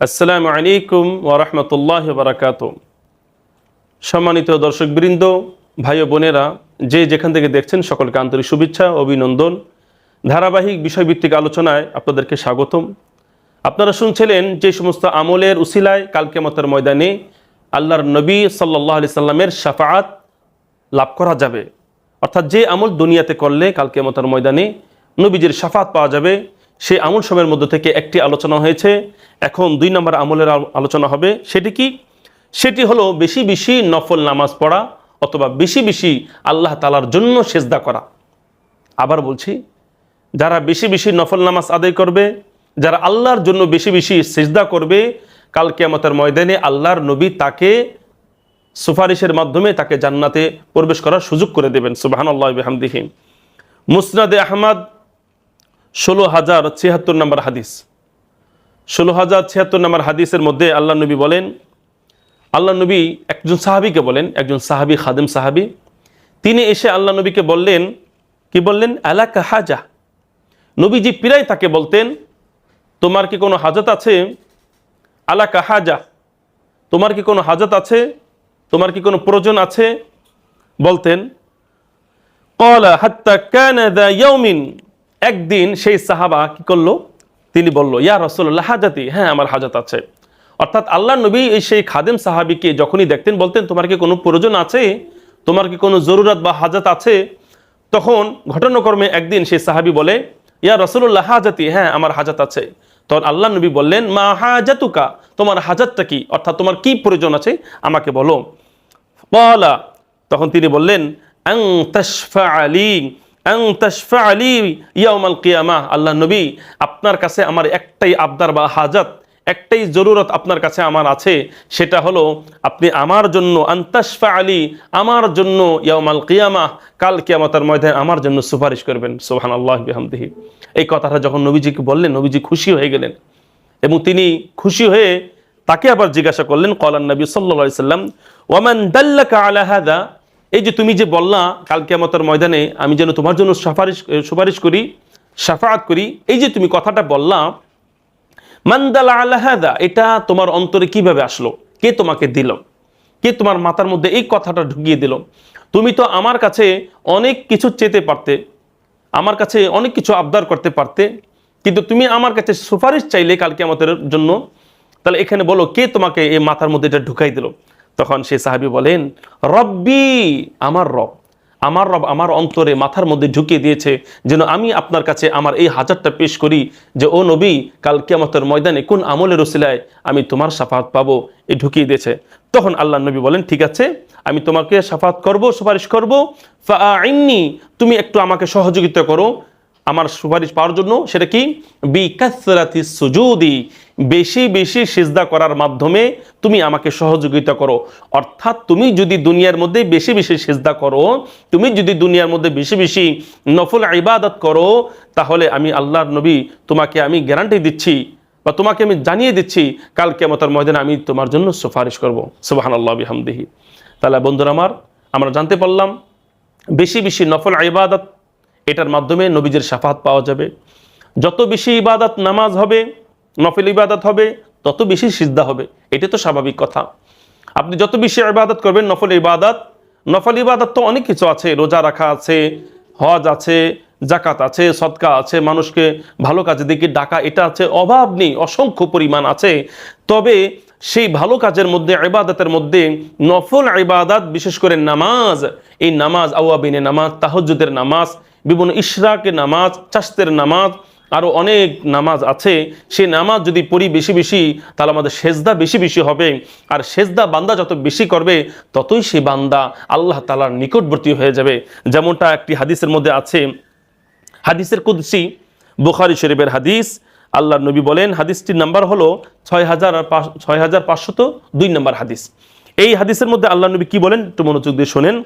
আসসালামু আলাইকুম ওরহমতুল্লাহ বারাকাত সম্মানিত দর্শকবৃন্দ, ভাই ও বোনেরা, যে যেখান থেকে দেখছেন, সকলকে আন্তরিক শুভেচ্ছা, অভিনন্দন। ধারাবাহিক বিষয়ভিত্তিক আলোচনায় আপনাদেরকে স্বাগতম। আপনারা শুনছিলেন যে সমস্ত আমলের উসিলায় কালকে মতের ময়দানে আল্লাহর নবী সাল্লাহ আলি সাল্লামের সাফাত লাভ করা যাবে। অর্থাৎ যে আমল দুনিয়াতে করলে কালকে মতার ময়দানে নবীজির সাফাত পাওয়া যাবে সেই আমল সময়ের মধ্য থেকে একটি আলোচনা হয়েছে। এখন দুই নম্বর আমলের আলোচনা হবে, সেটি কি? সেটি হলো বেশি বেশি নফল নামাজ পড়া অথবা বেশি বেশি আল্লাহ তালার জন্য সেজদা করা। আবার বলছি, যারা বেশি বেশি নফল নামাজ আদায় করবে, যারা আল্লাহর জন্য বেশি বেশি সেজদা করবে, কাল কেয়ামতের ময়দানে আল্লাহর নবী তাকে সুপারিশের মাধ্যমে তাকে জান্নাতে প্রবেশ করার সুযোগ করে দেবেন। সুবাহান আল্লাহ হামদিহিম মুসনাদে আহমদ ষোলো হাজার ছিয়াত্তর নম্বর হাদিস। ষোলো হাজার ছিয়াত্তর নম্বর হাদিসের মধ্যে আল্লাহ নবী বলেন আল্লাহ নবী একজন সাহাবিকে বলেন, একজন সাহাবি, খাদেম সাহাবি, তিনি এসে আল্লাহ নবীকে বললেন, কি বললেন? আলা হাজা? নবীজি পিরাই তাকে বলতেন, তোমার কি কোনো হাজত আছে? আলা হাজা? তোমার কি কোনো হাজত আছে? তোমার কি কোনো প্রয়োজন আছে? বলতেন, কলা হাত্তা কানা দা ইয়াউমিন একদিন সেই সাহাবা কি করল? তিনি বলল, ইয়া রসল্লাহ হাজাতি। হ্যাঁ আমার হাজাত আছে। অর্থাৎ আল্লাহ নবী এই সেই খাদেম সাহাবিকে যখনই দেখতেন, বলতেন, তোমার কি কোনো প্রয়োজন আছে? তোমার কি কোনো জরুরত বা হাজাত আছে? তখন ঘটনাক্রমে একদিন সেই সাহাবি বলে, ইয়া রসুল্লাহ হাজাতি। হ্যাঁ আমার হাজাত আছে। তখন আল্লাহ নবী বললেন, মা হাজাতুকা? তোমার হাজাতটা কি? অর্থাৎ তোমার কি প্রয়োজন আছে? আমাকে বলো। বলা তখন তিনি বললেন আং তশফা আলী। আল্লাহ নবী, আপনার কাছে আমার একটাই আবদার বা হাজাত, একটাই জরুরত আপনার কাছে আমার আছে, সেটা হলো আপনি আমার জন্য আন্তশফা আলী আমার জন্য ইয়ামাল কিয়ামা, কাল কিয়ামতার ময়দানে আমার জন্য সুপারিশ করবেন। সোহান আল্লাহ এই কথাটা যখন নবীজিকে বললেন, নবীজি খুশি হয়ে গেলেন। এবং তিনি খুশি হয়ে তাকে আবার জিজ্ঞাসা করলেন, কলান নবী সাল্লা সাল্লাম ওয়ামান দাল্লাকা আলা হাদা? এই যে তুমি যে বললা, কাল কেমতের ময়দানে আমি যেন তোমার জন্য সুপারিশ সুপারিশ করি সাফাত করি, এই যে তুমি কথাটা বললা মান্দালা আলা হাদা এটা তোমার অন্তরে কীভাবে আসলো? কে তোমাকে দিল? কে তোমার মাথার মধ্যে এই কথাটা ঢুকিয়ে দিল? তুমি তো আমার কাছে অনেক কিছু চেতে পারতে, আমার কাছে অনেক কিছু আবদার করতে পারতে, কিন্তু তুমি আমার কাছে সুপারিশ চাইলে কালকে আমাদের জন্য, তাহলে এখানে বলো, কে তোমাকে এই মাথার মধ্যে এটা ঢুকাই দিল? তখন সে সাহাবি বলেন, রব্বি, আমার রব আমার রব আমার অন্তরে মাথার মধ্যে ঢুকিয়ে দিয়েছে যেন আমি আপনার কাছে আমার এই হাজারটা পেশ করি যে, ও নবী, কাল কিয়ামতের ময়দানে কোন আমলের রসিলায় আমি তোমার সাফাত পাবো? এই ঢুকিয়ে দিয়েছে। তখন আল্লাহ নবী বলেন, ঠিক আছে, আমি তোমাকে সাফাত করব, সুপারিশ করব। ফাইন্নি তুমি একটু আমাকে সহযোগিতা করো। আমার সুপারিশ পাওয়ার জন্য সেটা কি? বিকাসরাতি সুজুদি বেশি বেশি সিজদা করার মাধ্যমে তুমি আমাকে সহযোগিতা করো। অর্থাৎ তুমি যদি দুনিয়ার মধ্যে বেশি বেশি সিজদা করো, তুমি যদি দুনিয়ার মধ্যে বেশি বেশি নফল ইবাদত করো, তাহলে আমি আল্লাহর নবী তোমাকে আমি গ্যারান্টি দিচ্ছি বা তোমাকে আমি জানিয়ে দিচ্ছি, কাল কেমতার ময়দানে আমি তোমার জন্য সুপারিশ করব। সুবাহান আল্লাহ তাহলে বন্ধুরা আমার, আমরা জানতে পারলাম, বেশি বেশি নফল ইবাদত, এটার মাধ্যমে নবীজের সাফাত পাওয়া যাবে। যত বেশি ইবাদত নামাজ হবে নফল ইবাদত হবে, তত বেশি সিজদা হবে। এটা তো স্বাভাবিক কথা। আপনি যত বেশি ইবাদত করবেন, নফল ইবাদত নফল ইবাদত তো অনেক কিছু আছে। রোজা রাখা আছে, হজ আছে জাকাত আছে, সদকা আছে, মানুষকে ভালো কাজের দিকে ডাকা, এটা আছে। অভাব নেই, অসংখ্য পরিমাণ আছে। তবে সেই ভালো কাজের মধ্যে, ইবাদতের মধ্যে নফল ইবাদত, বিশেষ করে নামাজ, এই নামাজ, আওয়াবিনে নামাজ, তাহজ্জুদের নামাজ, বিভিন্ন ইশরাকের নামাজ চাস্তের নামাজ আরও অনেক নামাজ আছে। সে নামাজ যদি পড়ি বেশি বেশি, তাহলে আমাদের সেজদা বেশি বেশি হবে। আর সেজদা বান্দা যত বেশি করবে, ততই সে বান্দা আল্লাহ তালার নিকটবর্তী হয়ে যাবে। যেমনটা একটি হাদিসের মধ্যে আছে। হাদিসের কুদ্সি, বুখারি শরীফের হাদিস। আল্লাহ নবী বলেন, হাদিসটির নাম্বার হলো ছয় হাজার ছয় হাজার পাঁচশত দুই নম্বর হাদিস। এই হাদিসের মধ্যে আল্লাহ নবী কি বলেন, একটু মনোযোগ দিয়ে শোনেন।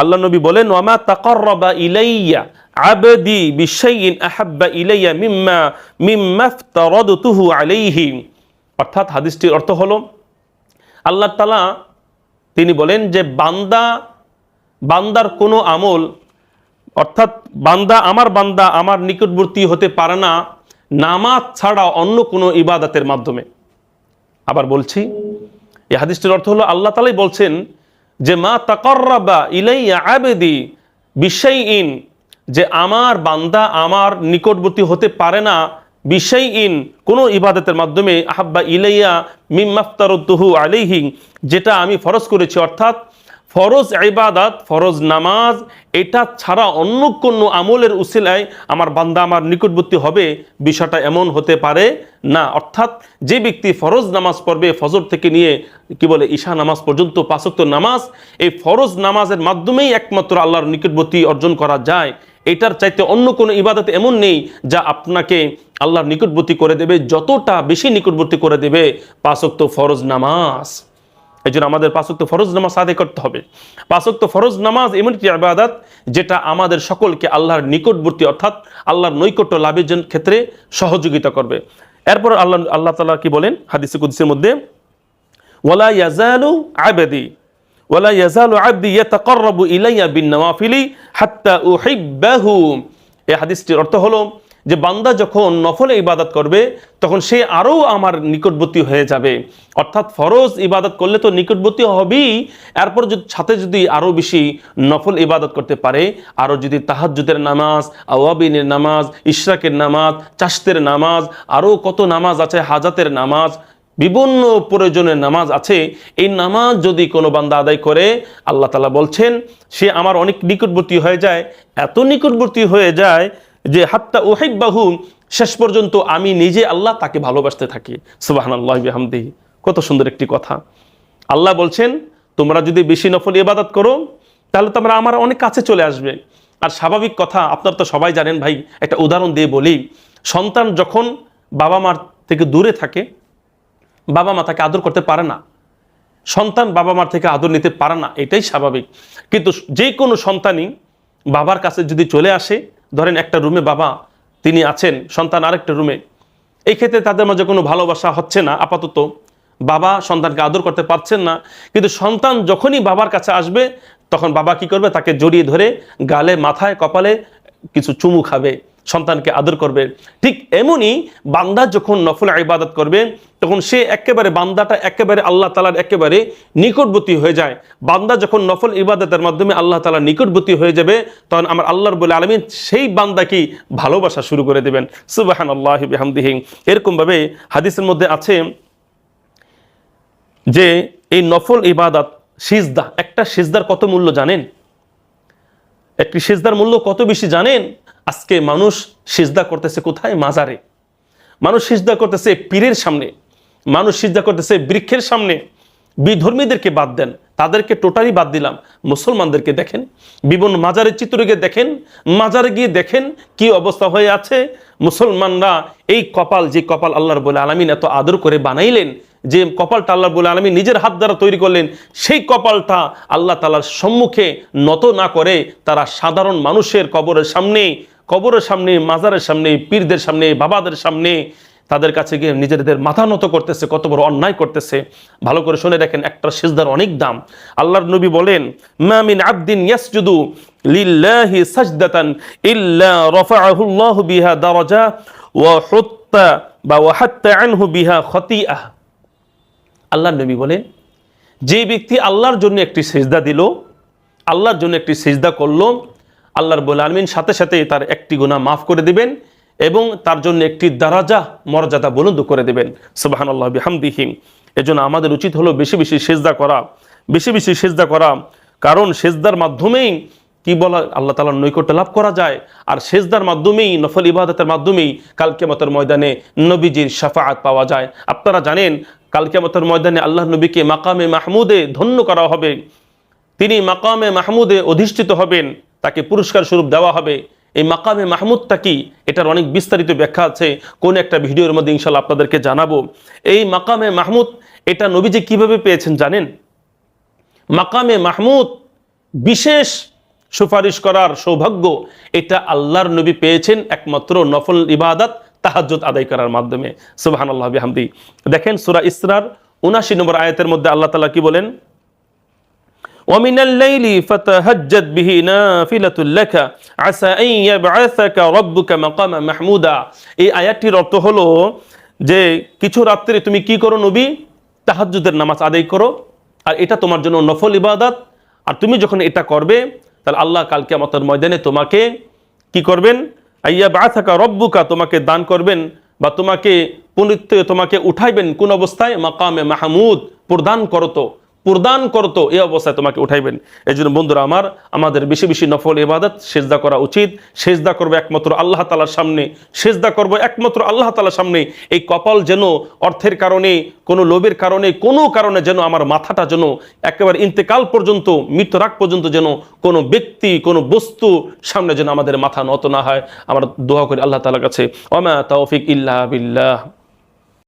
আল্লাহ নবী বলেন ওয়ামা তাকাররাবা ইলাইয়া আবদি বিশাইইন আহাব্বা ইলাইয়া মিম্মা মিম্মা ইফতারাদতুহু আলাইহি। অর্থাৎ হাদিসটির অর্থ হলো, আল্লাহ তাআলা তিনি বলেন যে বান্দা, বান্দার কোনো আমল, অর্থাৎ বান্দা আমার বান্দা আমার নিকটবর্তী হতে পারে না, নামাজ ছাড়া অন্য কোনো ইবাদতের মাধ্যমে। আবার বলছি, এই হাদিসটির অর্থ হলো, আল্লাহ তালাই বলছেন যে মা তাকর্রাবা ইলাইয়া আবেদি বিষয় ইন যে আমার বান্দা আমার নিকটবর্তী হতে পারে না বিষয় ইন কোনো ইবাদতের মাধ্যমে আহাব্বা ইলাইয়া মিম্মাফতারুদ্দুহু আলাইহি, যেটা আমি ফরজ করেছি, অর্থাৎ ফরজ ইবাদাত, ফরজ নামাজ, এটা ছাড়া অন্য কোনো আমলের উসিলায় আমার বান্দা আমার নিকটবর্তী হবে, বিষয়টা এমন হতে পারে না। অর্থাৎ যে ব্যক্তি ফরজ নামাজ পড়বে, ফজর থেকে নিয়ে কি বলে, ঈশা নামাজ পর্যন্ত পাঁচক্ত নামাজ, এই ফরজ নামাজের মাধ্যমেই একমাত্র আল্লাহর নিকটবর্তী অর্জন করা যায়। এটার চাইতে অন্য কোনো ইবাদত এমন নেই যা আপনাকে আল্লাহর নিকটবর্তী করে দেবে, যতটা বেশি নিকটবর্তী করে দেবে পাঁচক্ত ফরজ নামাজ। এই জন্য আমাদের পাঁচক্ত ফরজ নামাজ আদায় করতে হবে। পাঁচক্ত ফরজ নামাজ এমন একটি আবাদাত যেটা আমাদের সকলকে আল্লাহর নিকটবর্তী অর্থাৎ আল্লাহর নৈকট্য লাভের ক্ষেত্রে সহযোগিতা করবে। এরপর আল্লাহ আল্লাহ তালা কি বলেন হাদিসে কুদিসের মধ্যে, ওয়ালা ইয়াজালু আবেদি। ওয়ালা ইয়াজালু আবদি ইয়াতাকাররাবু ইলাইয়া বিন নওয়াফিলি হাত্তা এই হাদিসটির অর্থ হলো যে বান্দা যখন নফলে ইবাদত করবে, তখন সে আরও আমার নিকটবর্তী হয়ে যাবে। অর্থাৎ ফরজ ইবাদত করলে তো নিকটবর্তী হবেই। এরপর যদি, সাথে যদি আরও বেশি নফল ইবাদত করতে পারে, আরও যদি তাহাজ্জুদের নামাজ, আওয়াবিনের নামাজ, ইশরাকের নামাজ, চাষতের নামাজ, আরও কত নামাজ আছে, হাজাতের নামাজ বিভিন্ন প্রয়োজনের নামাজ আছে। এই নামাজ যদি কোনো বান্দা আদায় করে, আল্লাহ তালা বলছেন, সে আমার অনেক নিকটবর্তী হয়ে যায়। এত নিকটবর্তী হয়ে যায় যে, হাত্তা ওহাইবাহু শেষ পর্যন্ত আমি নিজে আল্লাহ তাকে ভালোবাসতে থাকি। সুবাহান আল্লাহ হামদিহি কত সুন্দর একটি কথা। আল্লাহ বলছেন, তোমরা যদি বেশি নফল ইবাদত করো, তাহলে তোমরা আমার অনেক কাছে চলে আসবে। আর স্বাভাবিক কথা, আপনারা তো সবাই জানেন ভাই, একটা উদাহরণ দিয়ে বলি। সন্তান যখন বাবা মার থেকে দূরে থাকে বাবা মা তাকে আদর করতে পারে না। সন্তান বাবা মার থেকে আদর নিতে পারে না, এটাই স্বাভাবিক। কিন্তু যে কোনো সন্তানই বাবার কাছে যদি চলে আসে, ধরেন একটা রুমে বাবা তিনি আছেন, সন্তান আরেকটা রুমে, এই ক্ষেত্রে তাদের মাঝে কোনো ভালোবাসা হচ্ছে না, আপাতত। বাবা সন্তানকে আদর করতে পারছেন না, কিন্তু সন্তান যখনই বাবার কাছে আসবে, তখন বাবা কি করবে? তাকে জড়িয়ে ধরে গালে, মাথায়, কপালে কিছু চুমু খাবে। সন্তানকে আদর করবে। ঠিক এমনই বান্দা যখন নফল ইবাদত করবে, তখন সে একেবারে বান্দাটা একেবারে আল্লাহ তালার একেবারে নিকটবর্তী হয়ে যায়। বান্দা যখন নফল ইবাদতের মাধ্যমে আল্লাহ তালা নিকটবর্তী হয়ে যাবে, তখন আমার আল্লাহর বলে আলমিন সেই বান্দাকেই ভালোবাসা শুরু করে দেবেন। সুবাহান আল্লাহ হামদিহিং এরকমভাবে হাদিসের মধ্যে আছে যে, এই নফল ইবাদত সিজদা, একটা সিজদার কত মূল্য জানেন? একটি সিজদার মূল্য কত বেশি জানেন? আজকে মানুষ সিজদা করতেছে কোথায়? মাজারে। মানুষ সিজদা করতেছে পীরের সামনে। মানুষ সিজদা করতেছে বৃক্ষের সামনে। বিধর্মীদেরকে বাদ দেন। তাদেরকে টোটালি বাদ দিলাম। মুসলমানদেরকে দেখেন। বিভিন্ন মাজারের চিত্রকে দেখেন। মাজারে গিয়ে দেখেন কি অবস্থা হয়ে আছে। মুসলমানরা এই কপাল, যে কপাল আল্লাহর বলে আলামিন এত আদর করে বানাইলেন, যে কপালটা আল্লাহ বলে আলমী নিজের হাত দ্বারা তৈরি করলেন, সেই কপালটা আল্লাহ তালার সম্মুখে নত না করে তারা সাধারণ মানুষের কবরের সামনে কবরের সামনে, মাজারের সামনে, পীরদের সামনে, বাবাদের সামনে তাদের কাছে গিয়ে নিজেদের মাথা নত করতেছে, কত বড় অন্যায় করতেছে। ভালো করে শুনে দেখেন, একটা সিজদার অনেক দাম। আল্লাহর নবী বলেন মামিন আবদিন ইয়াসজুদু লিল্লাহি সাজদাতান ইল্লা রাফাআহুল্লাহু বিহা দারাজা ওয়া হুত্তা বা ওয়াহাত্তা আনহু বিহা খতিআহ আল্লাহর নবী বলেন, যে ব্যক্তি আল্লাহর জন্য একটি সেজদা দিল, আল্লাহর জন্য একটি সেজদা করল আল্লাহর বলে আলমিন সাথে সাথে তার একটি গুণা মাফ করে দিবেন এবং তার জন্য একটি দারাজা, মর্যাদা বুলন্দ করে দেবেন। সুবাহান আল্লাহ বিহামদিহিম এজন্য আমাদের উচিত হলো বেশি বেশি সেজদা করা, বেশি বেশি সেজদা করা। কারণ সেজদার মাধ্যমেই কি বলা, আল্লাহ তালার নৈকট্য লাভ করা যায়। আর সেজদার মাধ্যমেই, নফল ইবাদতের মাধ্যমেই কালকেমতের ময়দানে নবীজির সাফাআত পাওয়া যায়। আপনারা জানেন কালকেমতের ময়দানে আল্লাহ নবীকে মাকামে মাহমুদে ধন্য করা হবে। তিনি মাকামে মাহমুদে অধিষ্ঠিত হবেন। তাকে পুরস্কার স্বরূপ দেওয়া হবে। এই মাকামে মাহমুদটা কি? এটার অনেক বিস্তারিত ব্যাখ্যা আছে। কোন একটা ভিডিওর মধ্যে ইনশাল্লাহ আপনাদেরকে জানাব। এই মাকামে মাহমুদ, এটা নবীজি কীভাবে পেয়েছেন জানেন? মাকামে মাহমুদ বিশেষ সুপারিশ করার সৌভাগ্য, এটা আল্লাহর নবী পেয়েছেন একমাত্র নফল ইবাদত তাহাজ্জুদ আদায় করার মাধ্যমে। সুবাহান আল্লাহ হামদি দেখেন সুরা ইসরার উনাশি নম্বর আয়াতের মধ্যে আল্লাহ তালা কি বলেন? ومن الليل فتهجد به نافلة لك عسى أن يبعثك ربك مقاما محمودا এই আয়াতটির অর্থ হলো যে কিছু রাত্রে তুমি কি করো নবী তাহাজ্জুদের নামাজ আদায় করো আর এটা তোমার জন্য নফল ইবাদত আর তুমি যখন এটা করবে তাহলে আল্লাহ কালকে আমাদের ময়দানে তোমাকে কি করবেন আইয়া বা থাকা রব্বুকা তোমাকে দান করবেন বা তোমাকে পুনরিত তোমাকে উঠাইবেন কোন অবস্থায় মাকামে মাহমুদ প্রদান করতো প্রদান করতো, এই অবস্থায় তোমাকে উঠাইবেন। এই জন্য বন্ধুরা আমার, আমাদের বেশি বেশি নফল ইবাদত সেজদা করা উচিত। সেজদা করব একমাত্র আল্লাহ তালার সামনে। সেজদা করব একমাত্র আল্লাহ তালার সামনে। এই কপাল যেন অর্থের কারণে, কোনো লোভের কারণে, কোনো কারণে যেন আমার মাথাটা যেন একেবারে ইন্তেকাল পর্যন্ত মৃত্যু রাগ পর্যন্ত যেন কোনো ব্যক্তি, কোনো বস্তু সামনে যেন আমাদের মাথা নত না হয়। আমরা দোয়া করি আল্লাহ তালার কাছে। অমা তৌফিক ইল্লাহ বিল্লাহ।